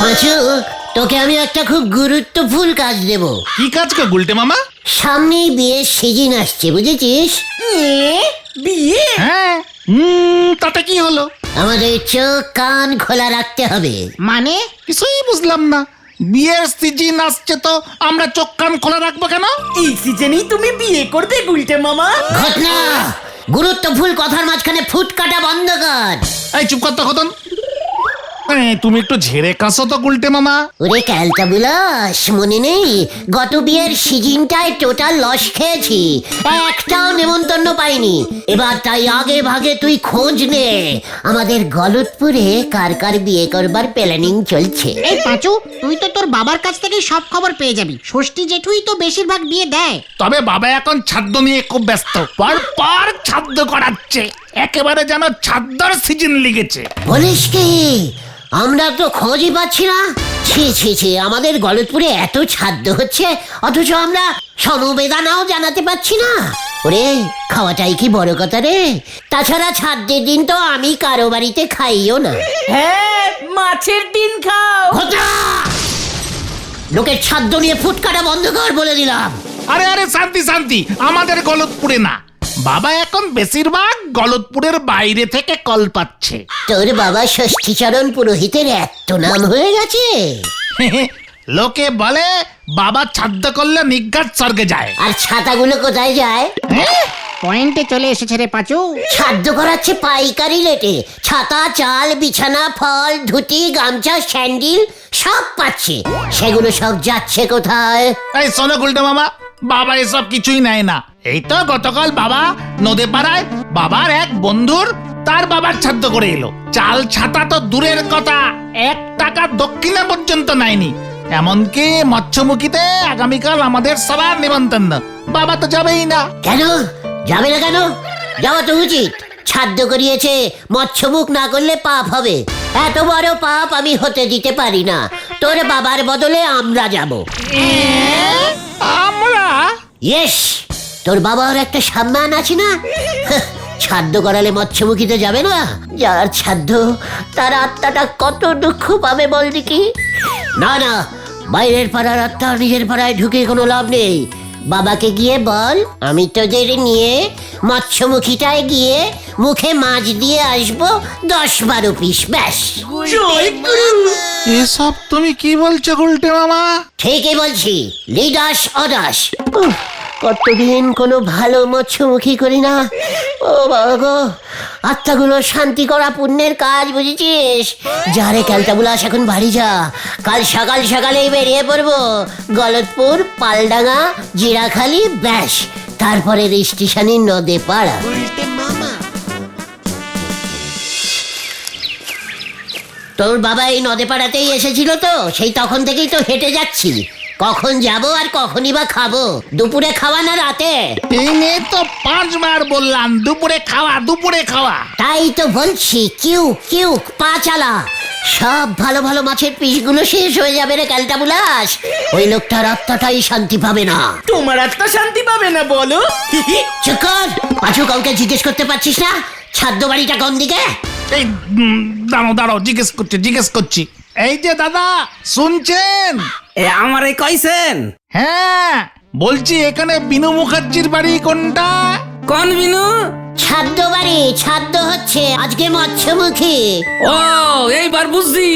পাঁচু তোকে আমি একটা খুব গুরুত্বপূর্ণ কাজ দেব। কি কাজ গো গুলটে মামা? সামনেই বিয়ের সিজন আসছে বুঝেছিস? বিয়ে? হ্যাঁ হুম তাতে কি হলো? আমাদের চোখ কান খোলা রাখতে হবে। মানে? কিছুই বুঝলাম না। বিয়ের সিজন আসছে তো আমরা চোখ কান খোলা রাখব কেন? এই সিজনেই তুমি বিয়ে করবে গুলটে মামা। ঘটনা! গুরুত্বপূর্ণ কথার মাঝখানে ফুট কাটা বন্ধ কর। এই চুপ কর তো তুমি একটু ঝেড়ে কাশো তো গুলটে মামা। ওরে ক্যালটা বুলাস মনে নেই? গত বিয়ের সিজনটায় টোটাল লস খেয়েছি। একটাও নেমন্তন্ন পাইনি। এবার তাই আগে ভাগে তুই খোঁজ নে। আমাদের গলতপুরে কার কার বিয়ে করবার প্ল্যানিং চলছে। এই পাঁচু তুই তো তোর বাবার কাছ থেকে সব খবর পেয়ে যাবি। ষষ্ঠী জেঠুই তো বেশিরভাগ বিয়ে দেয়। তবে বাবা এখন ছাদ্য নিয়ে খুব ব্যস্ত। পর পর ছাদ্য করাচ্ছে। একেবারে যেন ছাদ্যর সিজন লেগেছে। বলিস কি? আমরা তো খোঁজই পাচ্ছি না। ছি ছি ছি আমাদের গলতপুরে এত ছাদ্য হচ্ছে অথচ আমরা সমবেদনাও জানাতে পারছি না। ওরে খাওয়াটাই কি বড় কথা রে? তাছাড়া ছাদ্যের দিন তো আমি কারও বাড়িতে খাইও না। হ্যাঁ মাছের ডিম খাও। ঘটা! লোকের ছাদ্য নিয়ে ফুটকাটা বন্ধ কর বলে দিলাম। আরে আরে শান্তি শান্তি আমাদের গলতপুরে না। বাবা এখন বেশিরভাগ গলতপুরের বাইরে থেকে কল পাচ্ছে। তোর বাবা ষষ্ঠীচরণ পুরোহিতের এত নাম হয়ে গেছে। লোকে বলে বাবা ছাদ্য করলে নিজ্ঞাত স্বর্গে যায়। আর ছাতাগুলো কোথায় যায়? হ্যাঁ? পয়েন্টে চলে এসেছে রে পাঁচু। খাদ্য করাচ্ছে পাইকারি রেটে। ছাতা চাল বিছানা ফল ধুতি গামছা স্যান্ডেল সব পাচ্ছে। সেগুলো সব যাচ্ছে কোথায়? এই শোনো গুলটে মামা বাবা এসব কিছুই নেয় না। এই তো গতকাল বাবা নদে পাড়ায় বাবার এক বন্ধুর তার বাবার ছাদ্য করে এলো। চাল ছাতা তো দূরের কথা, এক টাকা দক্ষিণা পর্যন্ত নেয়নি। এমনকি মৎস্যমুখীতে আগামীকাল আমাদের সবার নিমন্ত্রণ। বাবা তো যাবেই না। কেন? যাবে না কেন? যাওয়া তো উচিত। ছাদ্য করিয়েছে, মৎস্যমুখ না করলে পাপ হবে। এত বড় পাপ আমি হতে দিতে পারি না। তোর বাবার বদলে আমরা যাব। আমরা? ইয়েস তোর বাবার একটা সম্মান আছে না? ছাদ্য করালে মৎস্যমুখীতে যাবে না। যার ছাদ্য তার আত্মাটা কত দুঃখ পাবে বল দেখি। না না বাইরের পাড়ার আত্মা নিজের পাড়ায় ঢুকে কোনো লাভ নেই। বাবাকে গিয়ে বল আমি তোদের নিয়ে মৎস্যমুখীটায় গিয়ে মুখে মাছ দিয়ে আসব দশ বারো পিস ব্যাস। এসব তুমি কি বলছো গুলটে মামা? ঠিকই বলছি লিডাস অদাস কতদিন কোনো ভালো মৎস্যমুখী করি না? ও বাবা গো আত্মাগুলো শান্তি করা পুণ্যের কাজ বুঝেছিস? যারে ক্যালটাবুলাস এখন বাড়ি যা। কাল সকাল সকালেই বেরিয়ে পড়ব। গলতপুর পালডাঙ্গা জিরাখালি ব্যাস। তারপরে স্টেশনে নদে পাড়া। তোর বাবা এই নদে পাড়াতেই এসেছিল তো? সেই তখন থেকেই তো হেঁটে যাচ্ছি। কখন যাব আর কখনই বা খাব? দুপুরে খাওয়া না রাতে? নিয়ে তো পাঁচবার বললাম দুপুরে খাওয়া দুপুরে খাওয়া। তাই তো বলছি কিউ কিউ পা চালা। সব ভালো ভালো মাছের পিসগুলো শেষ হয়ে যাবে রে ক্যালটা বুলাস। ওই লোকটার আত্মাটাই শান্তি পাবে না। তোমার আত্মা শান্তি পাবে না বলো। চুপ কর। পাঁচু কাউকে জিজ্ঞেস করতে পারছিস না? ছাদ্য বাড়িটা কোন দিকে? এই উম, দাঁড়াও দাঁড়াও জিজ্ঞেস করছি জিজ্ঞেস করছি। এই যে দাদা শুনছেন? এ আমারে কইছেন? হ্যাঁ বলছি এখানে বিনু মুখার্জির বাড়ি কোনটা? কোন বিনু? ছাদ্য বাড়ি ছাদ্য হচ্ছে আজকে মৎস্যমুখী। ও এইবার বুঝছি।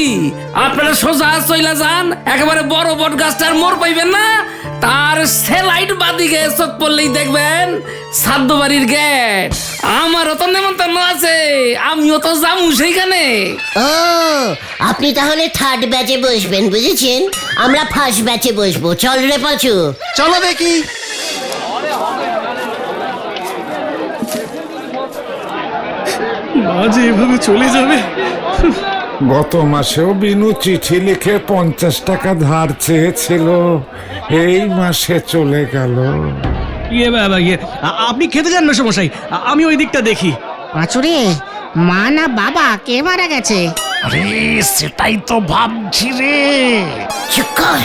আপনারা সোজা চইলা যান একেবারে বড় বট গাছটার মোর পাইবেন না? তার সেলাইট বাদিকে চোখ পড়লেই দেখবেন সাদ্য বাড়ির গেট। আমারও তো নেমন্তন্ন আছে আমিও তো যাব সেইখানে। ও আপনি তাহলে থার্ড ব্যাচে বসবেন বুঝেছেন? আমরা ফার্স্ট ব্যাচে বসবো। চল রে পাঁচু। চলো দেখি। মা যে এভাবে চলে যাবে? গত মাসেও বিনু চিঠি লিখে পঞ্চাশ টাকা ধার চেয়েছিল। এই মাসে চলে গেল। ইয়ে বাবা ইয়ে আ- আপনি খেতে যান না সমস্যাই আমি ওই দিকটা দেখি। পাঁচুরে মা না বাবা কে মারা গেছে? আরে সেটাই তো ভাবছি রে। চুপ কর।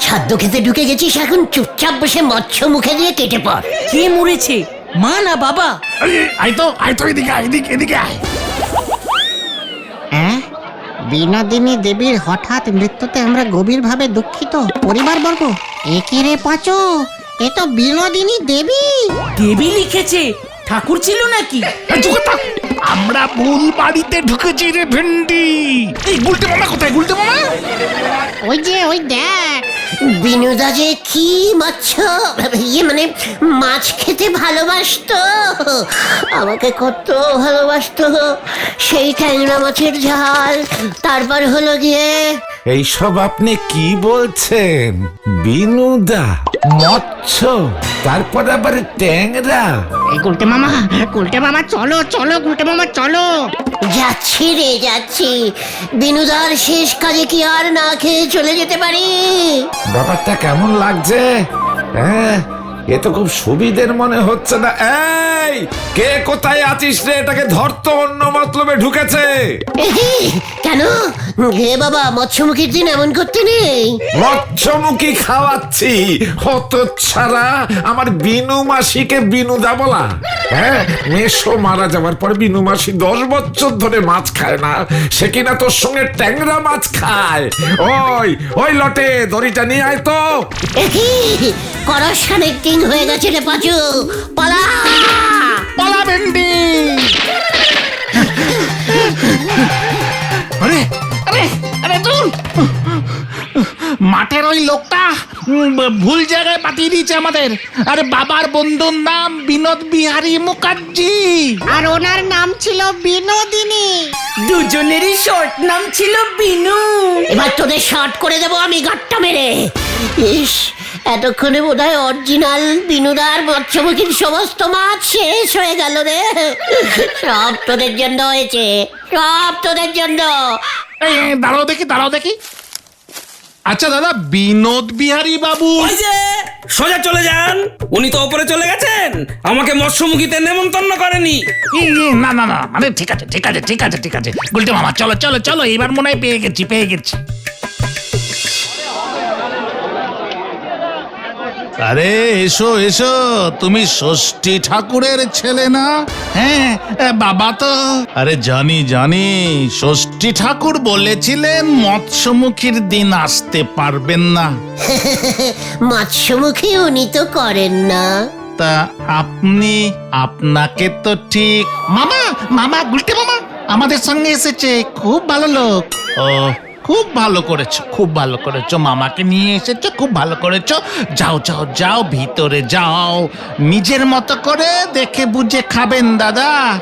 ছাদ্য খেতে ঢুকে গেছিস এখন চুপচাপ বসে মৎস্য মুখে দিয়ে কেটে পড়। কে মরেছে? মা না বাবা? এই, আয় তো আয় তো এদিকে আয় এদিকে এদিকে আয়। হ্যাঁ? বিনোদিনী দেবীর হঠাৎ মৃত্যুতে আমরা গভীরভাবে দুঃখিত। পরিবারবর্গ একে রে পাচো? এ তো বিনোদিনী দেবী। দেবী লিখেছে ঠাকুর ছিল নাকি? এই চুপ কর থাক। আমরা ভুল বাড়িতে ঢুকেছি রে ভেন্ডি। এই গুলটে মামা কোথায় গুলটে মামা? ওই যে ওই দেখ। বিনোদা যে কি মাছ? ইয়ে মানে মাছ খেতে ভালোবাসতো? আমাকে কত ভালোবাসতো। সেই ট্যাংরা মাছের ঝাল। তারপর হলো গিয়ে এইসব আপনি কি বলছেন? বিনুদা মৎস্য তারপর আবার ট্যাংরা। এই গুলটে মামা গুলটে মামা চলো চলো গুলটে মামা চলো। যাচ্ছি রে যাচ্ছি। বিনুদার শেষ কাজে কি আর না খেয়ে চলে যেতে পারি? ব্যাপারটা কেমন লাগছে হ্যাঁ? এ তো খুব সুবিধের মনে হচ্ছে না। এই কে কোথায় আছিস রে? এটাকে ধরতো অন্য মতলবে ঢুকেছে। কেন? হে বাবা মৎস্যমুখীর দিন এমন করতে নেই। মৎস্যমুখী খাওয়াচ্ছি। হত ছাড়া আমার বিনু মাসিকে বিনুদা বলা। হ্যাঁ মেশো মারা যাওয়ার পর বিনু মাসি দশ বছর ধরে মাছ খায় না। সে কিনা তোর সঙ্গে ট্যাংরা মাছ খায়। ওই ওই লটে দড়িটা নিয়ে আয় তো। করস কানেক্টিং হয়ে গেছে রে পাচু। পালা। পালা ভেন্ডি আরে আরে আরে দূর মাঠের ওই লোকটা ভুল জায়গায় পাঠিয়ে দিয়েছে আমাদের। আরে বাবার বন্ধুর নাম বিনোদ বিহারী মুখার্জি। আর ওনার নাম ছিল বিনোদিনী। দুজনেরই শর্ট নাম ছিল বিনু। এবার তোদের শর্ট করে দেবো আমি গাট্টা মেরে। ইস এতক্ষণে বোধ হয় অরিজিনাল বিনুদার মৎস্যমুখীর সমস্ত মাছ শেষ হয়ে গেল রে। সব তোদের জন্য হয়েছে সব তোদের জন্য। দাঁড়াও দেখি দাঁড়াও দেখি। আচ্ছা দাদা বিনোদ বিহারী বাবু। ওই যে সোজা চলে যান। উনি তো ওপরে চলে গেছেন। আমাকে মৎস্যমুখীতে নেমন্তন্ন করেনি। না না না মানে ঠিক আছে ঠিক আছে ঠিক আছে ঠিক আছে। গুলটে মামা চলো চলো চলো এবার মনে হয় পেয়ে গেছি পেয়ে গেছি। আরে এসো এসো। তুমি ষষ্ঠী ঠাকুরের ছেলে না? হ্যাঁ এ, বাবা তো। আরে জানি জানি। ষষ্ঠী ঠাকুর বলেছিলেন মৎস্যমুখীর দিন আসতে পারবেন না। মৎস্যমুখী উনি তো করেন না। তা আপনি আপনাকে তো ঠিক মামা মামা গুলটে মামা আমাদের সঙ্গে এসেছে। খুব ভালো লোক। ও খুব ভালো করেছ খুব ভালো করেছ। মামাকে নিয়ে এসেছ খুব ভালো করেছ। যাও যাও যাও ভিতরে যাও। নিজের মতো করে দেখে বুঝে খাবেন দাদা।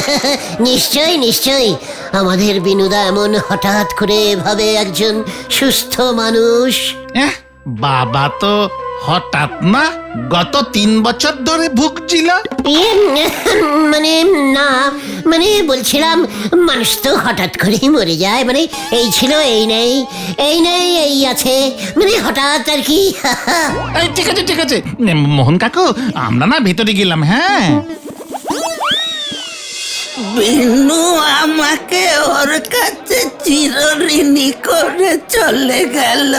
নিশ্চয়ই নিশ্চয়ই। আমাদের বিনুদা এমন হঠাৎ করে এভাবে একজন সুস্থ মানুষ। এহ, বাবা তো হঠাৎ না গত তিন বছর ধরে ভুগছিল? মানে না মানে বলছিলাম মানুষ তো হঠাৎ করেই মরে যায় মানে এই ছিল এই নেই এই নেই এই আছে মানে হঠাৎ আর কি। এই ঠিক আছে ঠিক আছে। মোহন কাকু আমরা না ভেতরে গেলাম হ্যাঁ? বিনু আমাকে ওর কাছে চিরঋণী করে চলে গেল।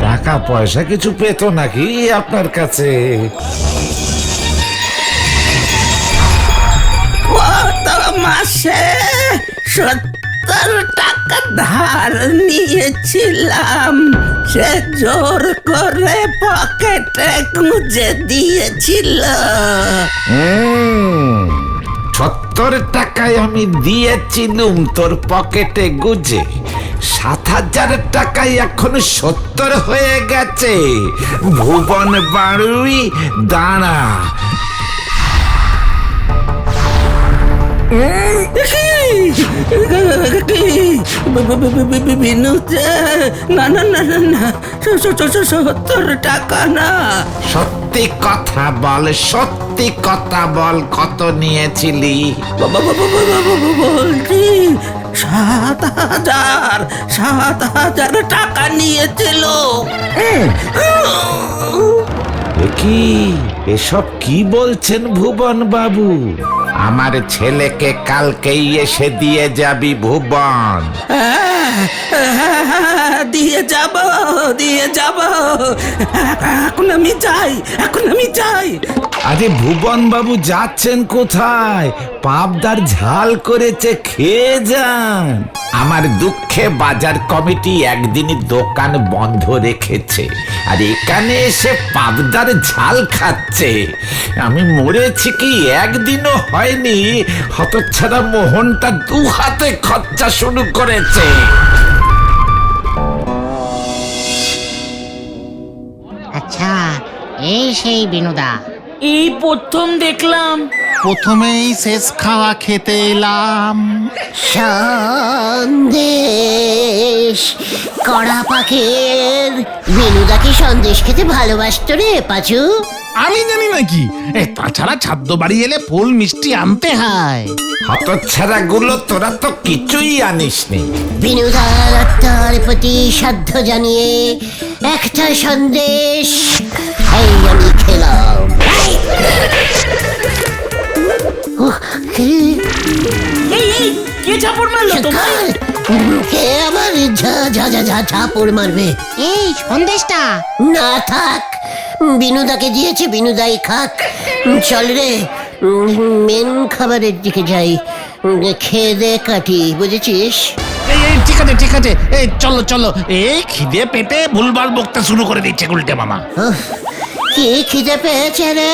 টাকা পয়সা কিছু পেতো নাকি আপনার কাছে? কত মাসে সত্তর টাকা ধার নিয়েছিলাম। সে জোর করে পকেটে গুঁজে দিয়েছিল। হুম, সত্তর টাকায় আমি দিয়েছিলুম তোর পকেটে গুজে। সাত হাজার টাকায় এখন সত্তর হয়ে গেছে। ভুবন বাড়ুই দাঁড়া। না না না না সত্তর টাকা না। সত্যি কথা বল সত্যি কথা বল কত নিয়েছিলি? বাবা বাবা বাবা বাবা বলছি সাত হাজার সাত হাজার টাকা নিয়েছিল। কি? এসব কি বলছেন ভুবন বাবু আমার ছেলেকে কালকেই এসে দিয়ে যাবি ভুবন। দিয়ে যাব দিয়ে যাব। এখন আমি চাই এখন আমি যাই। আরে ভুবন বাবু যাচ্ছেন কোথায়? পাবদার ঝাল করেছে, খেয়ে যান। আমার দুঃখে বাজার কমিটি একদিনই দোকান বন্ধ রেখেছে। আর এখানে এসে পাবদার ঝাল খাচ্ছে। আমি মরেছি কি একদিনও হয়নি? হতচ্ছাড়া মোহনটা দু হাতে খরচা শুরু করেছে। আচ্ছা এই সেই বিনোদা। এই প্রথম দেখলাম। প্রথমেই শেষ খাওয়া খেতে এলাম। সন্দেশ কড়া পাখের। বিনুদা কি সন্দেশ খেতে ভালোবাসত রে পাচু। আমি জানি নাকি এ তাছাড়া ছাদ্য বাড়ি এলে ফুল মিষ্টি আনতে হয়। হতচ্ছাড়া গুলো তোরা তো কিছুই আনিসনি বিনুদার আত্মার প্রতি সাধ্য জানিয়ে একটা সন্দেশ এই আমি খেলাম। কি- ঝাপড় মারলো তোমার কে মারবে এই সন্দেশটা না থাক বিনুদাকে দিয়েছে বিনুদাই খাক চল রে মেন খাবারের দিকে যাই খেয়ে দে কাটি বুঝেছিস ঠিক আছে ঠিক আছে এই চলো চলো এই খিদে পেটে ভুলভাল বকতে শুরু করে দিচ্ছে, উল্টে মামা। কি খিদে পেয়েছে রে?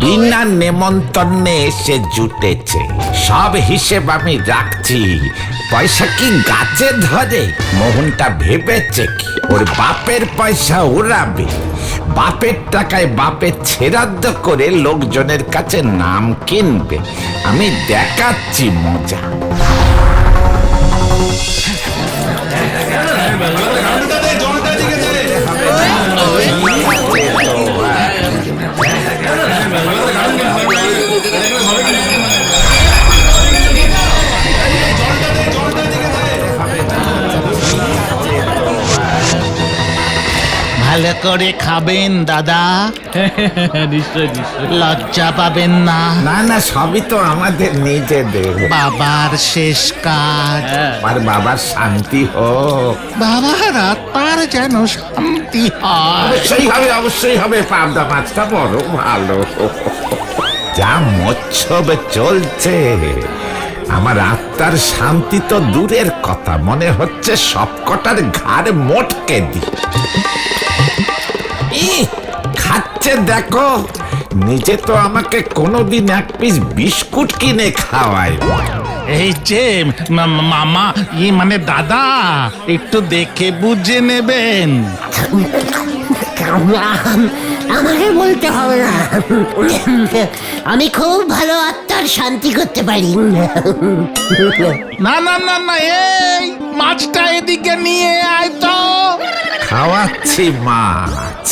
বিনা নেমন্তন্নে এসে জুটেছে। সব হিসেব আমি রাখছি। পয়সা কি গাছে ধরে? মোহনটা ভেবেছে কি? ওর বাপের পয়সা উড়াবে। বাপের টাকায় বাপের ছেড়াদ্দ করে লোকজনের কাছে নাম কিনবে। আমি দেখাচ্ছি মজা। ভালো করে খাবেন দাদা। নিশ্চয় নিশ্চয়। লজ্জা পাবেন না। না না সবই তো আমাদের নিজেদের। বাবার শেষ কাজ। আমার বাবার শান্তি হোক। বাবার আত্মার যেন শান্তি হয়। অবশ্যই হবে অবশ্যই হবে পাবদা মাছটা বড় ভালো। যা মৎসব চলছে আমার আত্মার শান্তি তো দূরের কথা। মনে হচ্ছে সবকটার ঘাড় মোটকে দি খাচ্ছে দেখো। নিজে তো আমাকে কোনোদিন এক পিস বিস্কুট কিনে খাওয়ায়। এই যে, মা- মামা ই মানে দাদা, একটু দেখে বুঝে নেবেন। আমাকে বলতে হবে না। আমি খুব ভালো আত্মার শান্তি করতে পারি। না না না না এই মাছটা এদিকে নিয়ে আয় তো। খাওয়াচ্ছি মাছ।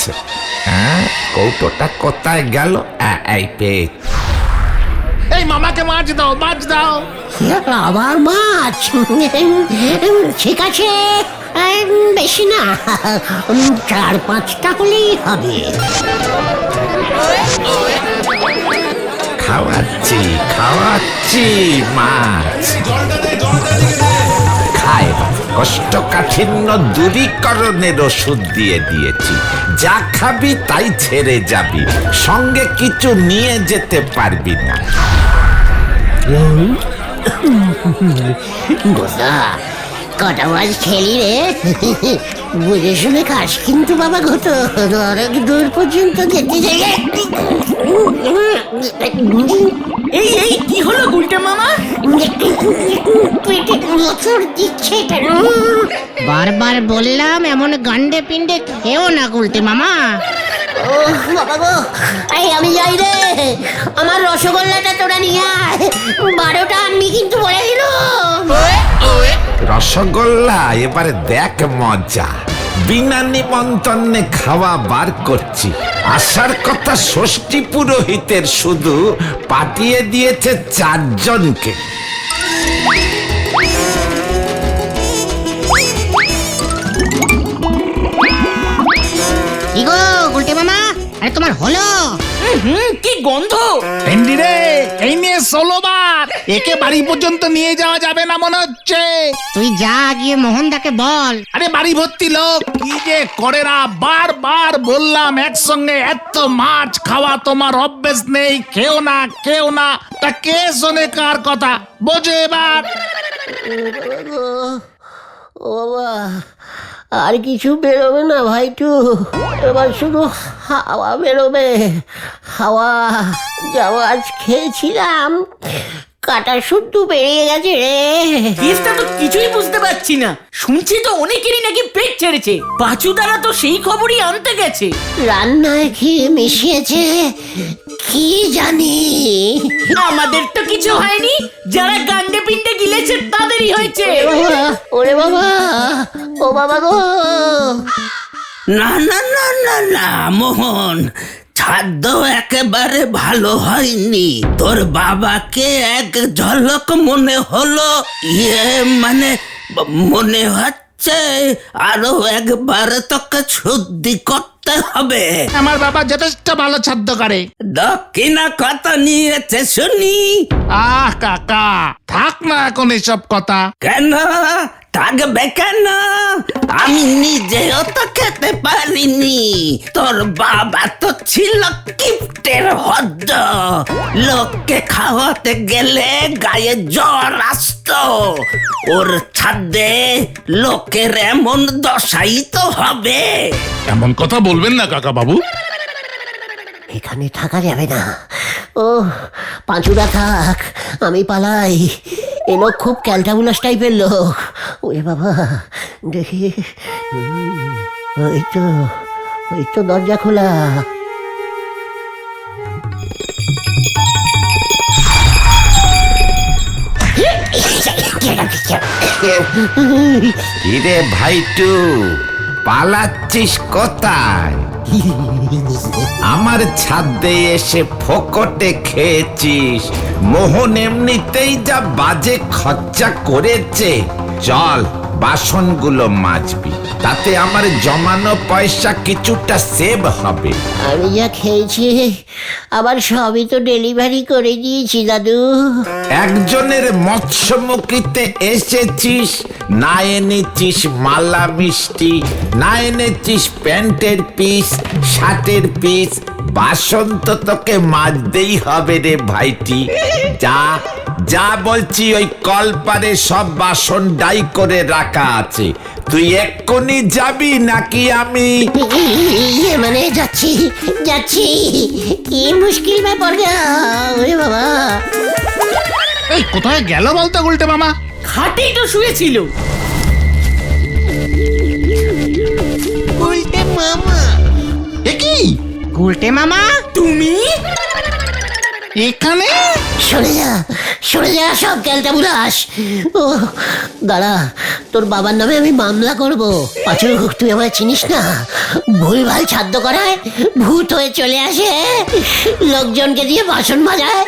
হ্যাঁ কৌটোটা কোথায় গেল? এই পেয়েছি এই মামাকে মাছ দাও মাছ দাও। আবার মাছ। ঠিক আছে। বেশি না। চার পাঁচটা হলেই হবে। খাওয়াচ্ছি খাওয়াচ্ছি মাছ। খায় কষ্টকাঠিন্য দূরীকরণের ওষুধ দিয়ে দিয়েছি। যা খাবি তাই ছেড়ে যাবি। সঙ্গে কিছু নিয়ে যেতে পারবি না। গোদা কটা মাছ খেলি রে? বুঝে শুনে খাস কিন্তু বাবা ঘটো অনেক দূর পর্যন্ত যেতে যাই এই এই কি হলো গুলটে মামা? পেটে মোচড় দিচ্ছে কেন? বারবার বললাম এমন গান্ডে পিন্ডে খেও না গুলতে মামা। ও বাবা গো এই আমি যাই রে। আমার রসগোল্লাটা তোরা নিয়ে আয়। বারোটা আমি কিন্তু বলে দিলাম রসগোল্লা, এবারে দেখ মজা। বিনা নিমন্ত্রণে খাওয়া বার করছি। আসার কথা ষষ্ঠী পুরোহিতের শুধু পাঠিয়ে দিয়েছে চারজনকে। তোমার হলো? হুম কি গন্ধ? ভেন্ডি রে এই নিয়ে ষোলো একে বাড়ি পর্যন্ত নিয়ে যাওয়া যাবে না মনে হচ্ছে। তুই যা গিয়ে মোহনদাকে বল। আরে বাড়ি ভর্তি লোক কি যে করে না? বারবার বললাম একসঙ্গে এত মাছ খাওয়া তোমার অভ্যেস নেই কেউ না কেউ না। তা কে শোনে কার কথা? বোঝো এবার। ও বাবা আর কিছু বেরোবে না ভাইটু। এবার শুধু হাওয়া বেরোবে। হাওয়া যা মাছ খেয়েছিলাম। কাটা শুদ্ধ বেরিয়ে গেছে রে। কেসটা তো কিছুই বুঝতে পারছি না। শুনছি তো অনেকেরই নাকি পেট ছেড়েছে। পাঁচু তারা তো সেই খবরই আনতে গেছে। রান্নায় কি মিশিয়েছে। কি জানি? আমাদের তো কিছু হয়নি। যারা গান্ডে পিন্ডে গিলেছে তাদেরই হয়েছে। ওরে বাবা ও বাবা গো। না না না না না মোহন খাদ্য একেবারে ভালো হয়নি। তোর বাবাকে এক ঝলক মনে হলো ইয়ে মানে মনে হচ্ছে আরও একবার তোকে শুদ্ধি করতে হবে। আমার বাবা যথেষ্ট ভালো ছাদ্য করে। দক্ষিণা কত নিয়েছে শুনি। আহ কাকা থাক না এখন এসব কথা। কেন? থাকবে কেন? আমি নিজেও তো খেতে পারিনি। তোর বাবা তো ছিল কিপ্টের হদ্দ লোককে খাওয়াতে গেলে গায়ে জ্বর আসতো। ওর ছাদে লোকের এমন দশাই তো হবে। এমন কথা বলবেন না কাকা বাবু এখানে থাকা যাবে না। ও পাঁচুরা থাক, আমি পালাই। এ লোক খুব ক্যালটাবুলাস টাইপের লোক। ওরে বাবা, দেখি। ওই তো ওই তো দরজা খোলা। ভাই ভাইটু? পালাচ্ছিস কোথায়? আমার ছাদে এসে ফোকটে খেয়েছিস। মোহন এমনিতেই যা বাজে খরচা করেছে। চল। বাসনগুলো মাজবি। তাতে আমার জমানো পয়সা কিছুটা সেভ হবে। আমি যা খেয়েছি। আবার সবই তো ডেলিভারি করে দিয়েছি দাদু। একজনের মৎস্যমুখীতে এসেছিস না এনেছিস মালা মিষ্টি না এনেছিস প্যান্টের পিস শার্টের পিস বাসন তো তোকে মাজতেই হবে রে ভাইটি। যা যা বলছি ওই কলপারে সব বাসন ডাই করে রাখা আছে। তুই এক্ষুনি যাবি নাকি আমি? ইয়ে মানে যাচ্ছি যাচ্ছি। কি মুশকিল ব্যাপার গা ওরে বাবা। এই কোথায় গেল বলতো গুলটে মামা? খাটেই তো শুয়েছিল। এ কি? গুলটে মামা? তুমি? এখানে? সরে যা সরে যা সব ক্যালটা বুলাস। ও দাঁড়া তোর বাবার নামে আমি মামলা করব। পাঁচু তুই আমায় চিনিস না? ভুলভাল ছাদ্য করায় ভূত হয়ে চলে আসে লোকজনকে দিয়ে বাসন মাজায়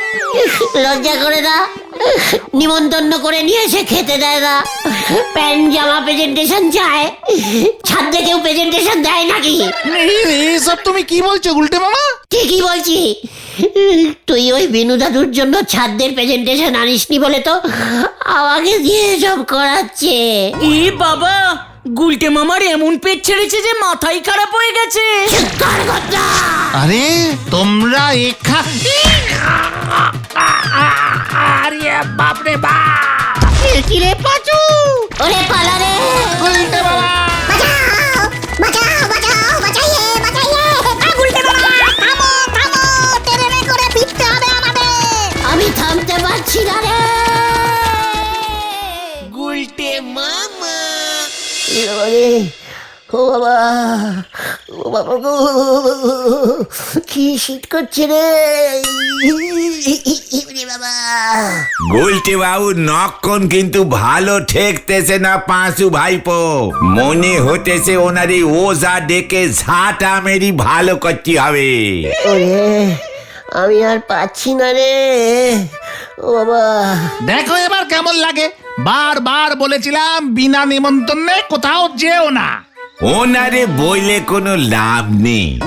লজ্জা করে না নিমন্ত্রণ করে নিয়ে এসে খেতে দেয় না প্যান্ট জামা প্রেজেন্টেশন চায়। ছাদে কেউ প্রেজেন্টেশন দেয় নাকি? এই- এইসব তুমি কি বলছো গুলটে মামা? ঠিকই বলছি। তুই ওই বিনু দাদুর জন্য ছাদের প্রেজেন্টেশন আনিসনি বলে তো আমাকে দিয়ে সব করাচ্ছে। এ বাবা গুলটে মামার এমন পেট ছেড়েছে যে মাথাই খারাপ হয়ে গেছে। কার আরে তোমরা এখা আরে বাপরে বাপ। কিরে পাচু? ওরে পালা রে। গুলটে মামা। শীত করছে রে বাবা। গুলটি বাবু নক্ষণ কিন্তু ভালো ঠেকতেছে না পাঁচু ভাইপো। মনে হতেছে ওনার এই ওজা ডেকে ঝাঁটা মেরি ভালো করতে হবে। ওরে আমি আর পাচ্ছি না রে। ও বাবা। দেখো এবার কেমন লাগে। বারবার বলেছিলাম বিনা নিমন্ত্রণে কোথাও যেও না। ওনারে বইলে কোনো লাভ নেই।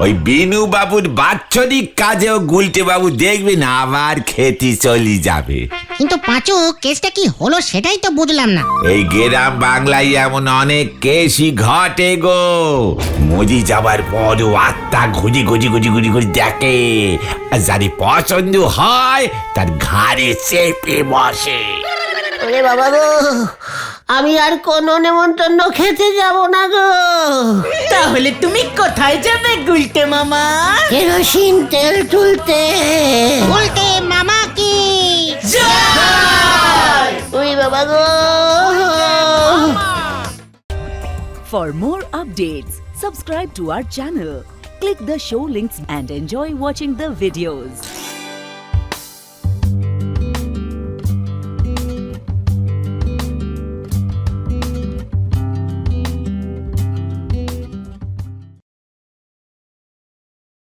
ওই বিনু বাবুর বাৎসরিক কাজেও গুলটে বাবু দেখবেন আবার খেতে চলে যাবে। কিন্তু পাঁচু কেসটা কি হলো সেটাই তো বুঝলাম না। এই গ্রাম বাংলায় এমন অনেক কেসই ঘটে গো। মজি যাবার পরও আত্মা ঘুজি ঘুজি ঘুজি ঘুজি ঘুরি দেখে। আর যারি পছন্দ হয় তার ঘাড়ে চেপে বসে। ওরে বাবা গো আমি আর কোনো নেমন্তন্ন খেতে যাব না গো তাহলে তুমি কোথায় যাবে গুলটে মামা কেরোসিন তেল তুলতে উল্টে মামা কি ওরে বাবা গো For more updates, subscribe to our channel, click the show links and enjoy watching the videos.